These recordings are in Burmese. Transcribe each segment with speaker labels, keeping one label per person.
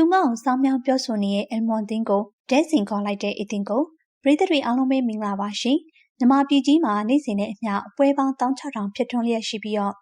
Speaker 1: သူမအောင်စောင်းမြောင်းပြောဆိုနေတဲ့အယ်မွန်တင်းကိုဒဲစင်ခေါ်လိုက်တဲ့အီတင်ကိုပရိသတ်တွေအားလုံးပဲမင်္ဂလာပါရှင်။မြမပြည်ကြီးမှာနေ့စဉ်နဲ့အမျှအပွဲပေါင်း16000ဖြစ်ထွန်းလျက်ရှိပြီးတော့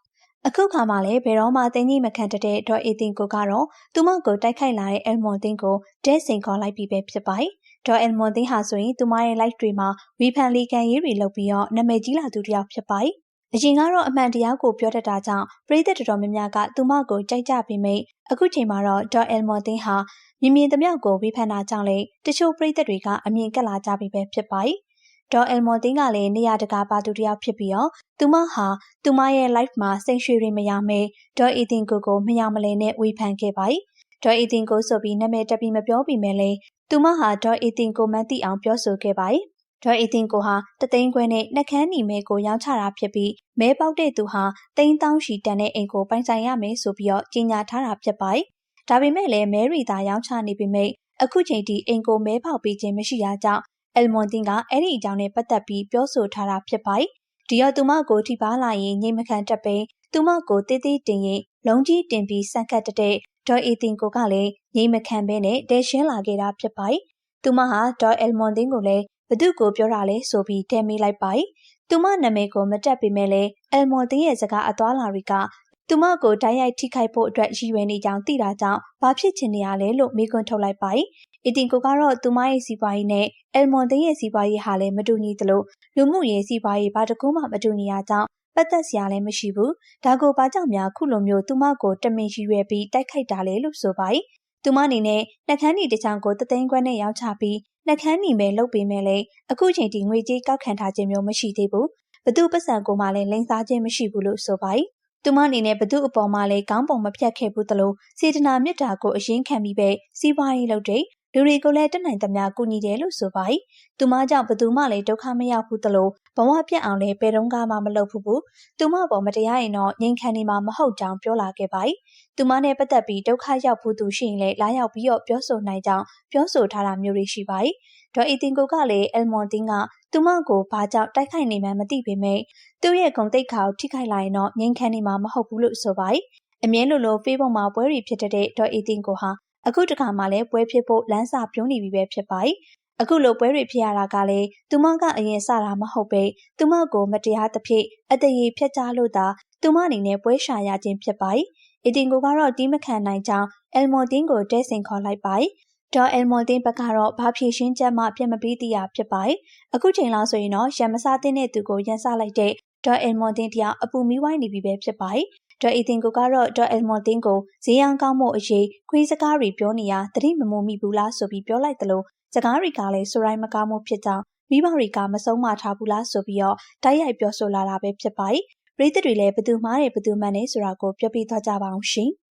Speaker 1: အခုခါမှလည်းဘယ်တော့မှတင်းကြီးမခံတဲ့ဒေါ်အီတင်ကိုကတော့သူမကိုတိုက်ခိုက်လာတဲ့အယ်မွန်တင်းကိုဒဲစင်ခေါ်လိုက်ပြီးပဲဖြစ်ပါတယ်။ဒေါ်အယ်မွန်တင်းဟာဆိုရင်သူမရဲ့ live တွေမှာဝီဖန်လီကန်ရေးတွေလုပ်ပြီးတော့နာမည်ကြီးလာသူတစ်ယောက်ဖြစ်ပါတယ်။ အရင်ကတော့အမှန်တရားကိုပြောတတ်တာကြောင့်ပရိသတ်တော်များများကသူမကိုကြိုက်ကြပေမဲ့အခုချိန်မှာတော့ဒေါ်အယ်မွန်တင်းဟာမြင်မြင်သမျှကိုဝေဖန်တာကြောင့်လေတချို့ပရိသတ်တွေကအမြင်ကက်လာကြပြီပဲဖြစ်ပါတယ်။ဒေါ်အယ်မွန်တင်းကလည်းနေရာတကာပါသူတယောက်ဖြစ်ပြီးတော့သူမဟာသူမရဲ့ live မှာစိတ်ရွှေတွေမရမဲဒေါ်အီတင်ကိုကိုမရမလဲနဲ့ဝေဖန်ခဲ့ပါတယ်။ဒေါ်အီတင်ကိုဆိုပြီးနာမည်တက်ပြီးမပြောပြီးမဲလေသူမဟာဒေါ်အီတင်ကိုမန်းသိအောင်ပြောဆိုခဲ့ပါတယ်။ ဒေါ်အီတင်ကိုဟာတသိန်းခွဲနဲ့နှက်ခမ်းနီမဲကိုရောင်းချတာဖြစ်ပြီးမဲပေါက်တဲ့သူဟာတိန်းတောင်းရှီတန်တဲ့အိမ်ကိုပိုင်ဆိုင်ရမယ်ဆိုပြီးတော့ကြီးညာထားတာဖြစ်ပါတယ်ဒါပေမဲ့လည်းမဲရီသာရောင်းချနေပေမဲ့အခုချိန်ထိအင်ကိုမဲပေါက်ပေးခြင်းမရှိတာကြောင့်အယ်မွန်တင်ကအဲ့ဒီအကြောင်းနဲ့ပတ်သက်ပြီးပြောဆိုထားတာဖြစ်ပါတယ်။ဒီတော့သူမကိုထိပါလာရင်ငိမ့်မခံတတ်ပင်သူမကိုတေးသေးတင်ရင်လုံးကြီးတင်ပြီးစန့်ခတ်တဲ့ဒေါ်အီတင်ကိုကလည်းငိမ့်မခံဘဲနဲ့တဲရှင်းလာခဲ့တာဖြစ်ပါတယ်။သူမဟာဒေါ်အယ်မွန်တင်ကိုလည်း ဘသူကိုပြောတာလဲဆိုပြီးတဲမေးလိုက်ပါတယ်။သူမနာမည်ကိုမတက်ပေမဲ့လည်းအယ်မွန်တင်ရဲ့စကားအသွာလာတွေကသူမကိုတိုက်ရိုက်ထိခိုက်ဖို့အတွက်ရည်ရွယ်နေကြောင်းသိတာကြောင့်ဘာဖြစ်ချင်နေရလဲလို့မေးခွန်းထုတ်လိုက်ပါတယ်။အီတင်ကိုကတော့သူမရဲ့စီးပွားရေးနဲ့အယ်မွန်သိန်းရဲ့စီးပွားရေးဟာလည်းမတူညီသလိုလူမှုရေးစီးပွားရေးဘာတစ်ခုမှမတူညီရကြောင်းပတ်သက်စရာလည်းမရှိဘူး။ဒါကိုဘာကြောင့်များခုလိုမျိုးသူမကိုတမင်ရည်ရွယ်ပြီးတိုက်ခိုက်တာလဲလို့ဆိုပါတယ်။သူမအနေနဲ့နှကန်းနီတစ်ချောင်းကိုတသိန်းခွဲနဲ့ရောင်းချပြီး နှကန်းနီပဲလုပ်ပေးမယ်လေအခုချိန်ထိငွေကြေးကောက်ခံထားခြင်းမျိုးမရှိသေးဘူး။ဘသူပတ်စံကိုမှလည်းလိန်စားခြင်းမရှိဘူးလို့ဆိုပါတယ်သူမအနေနဲ့ဘသူအပေါ်မှာလည်းကောင်းပုံမဖြတ်ခဲ့ဘူးသလိုစေတနာမေတ္တာကိုအရင်ခံပြီးပဲစီးပွားရေးလုပ်တဲ့ လူတွေကိုလည်းတက်နိုင်သမျှကူညီတယ်လို့ဆိုပါတယ်။သူမကြောင့်ဘသူမှလည်းဒုက္ခမရောက်ဘူးသလိုဘဝပြတ်အောင်လည်းဘယ်တော့မှမလုပ်ဘူးဘူး။သူမပေါ်မတရားရင်တော့ငြိမ်ခံနေမှာမဟုတ်ကြောင်းပြောလာခဲ့ပါတယ်။သူမနဲ့ပတ်သက်ပြီးဒုက္ခရောက်ဘူးသူရှိရင်လည်းလာရောက်ပြီးတော့ပြောဆိုနိုင်ကြောင်းပြောဆိုထားတာမျိုးတွေရှိပါတယ်။ဒေါ်အီတင်ကိုကလည်းအယ်မွန်တင်းကသူမကိုဘာကြောင့်တိုက်ခိုက်နေမှန်းမသိပေမဲ့သူ့ရဲ့ဂုံတိတ်ခါကိုထိခိုက်လာရင်တော့ငြိမ်ခံနေမှာမဟုတ်ဘူးလို့ဆိုပါတယ်။အမြဲလိုလိုဖေးပုံမှာပွဲတွေဖြစ်တဲ့ဒေါ်အီတင်ကိုဟာ အခုတခါမှလည်းပွဲဖြစ်ဖို့လမ်းစာပြုံးနေပြီပဲဖြစ်ပါတယ်။အခုလိုပွဲတွေဖြစ်ရတာကလည်းသူမကအရင်စတာမဟုတ်ပဲသူမကိုမတရားသဖြင့်အတရေဖြတ်ချလို့သာသူမအနေနဲ့ပွဲရှာရခြင်းဖြစ်ပါတယ်။အီတင်ကိုကတော့တီးမခံနိုင်ကြောင်းအယ်မိုတင်ကိုတဲဆင်ခေါ်လိုက်ပါတယ်။ဒေါ်အယ်မော်တင်ဘက်ကတော့ဘာဖြည့်ရှင်းချက်မှပြတ်မပြီးသေးတာဖြစ်ပါတယ်။အခုချိန်လောက်ဆိုရင်တော့ရံမစားတဲ့သူကိုရန်စားလိုက်တဲ့ဒေါ်အယ်မော်တင်တရားအပူမီးဝိုင်းနေပြီပဲဖြစ်ပါတယ်။ဒေါ်အီတင်ကိုကတော့ဒေါ်အယ်မော်တင်ကိုဈေးရောင်းကောင်းမှုအရေးခွေးစကားတွေပြောနေရတတိမမိုမိဘူးလားဆိုပြီးပြောလိုက်တယ်လို့စကားတွေကလည်းဆိုရိုင်းမကားမှုဖြစ်ကြောင်းမိဘတွေကမဆုံးမထားဘူးလားဆိုပြီးတော့တိုက်ရိုက်ပြောဆိုလာတာပဲဖြစ်ပါတယ်။ပြည်သူတွေလည်းဘသူမှားတယ်ဘသူမှန်တယ်ဆိုတာကိုပြောပြသွားကြပါအောင်ရှင်။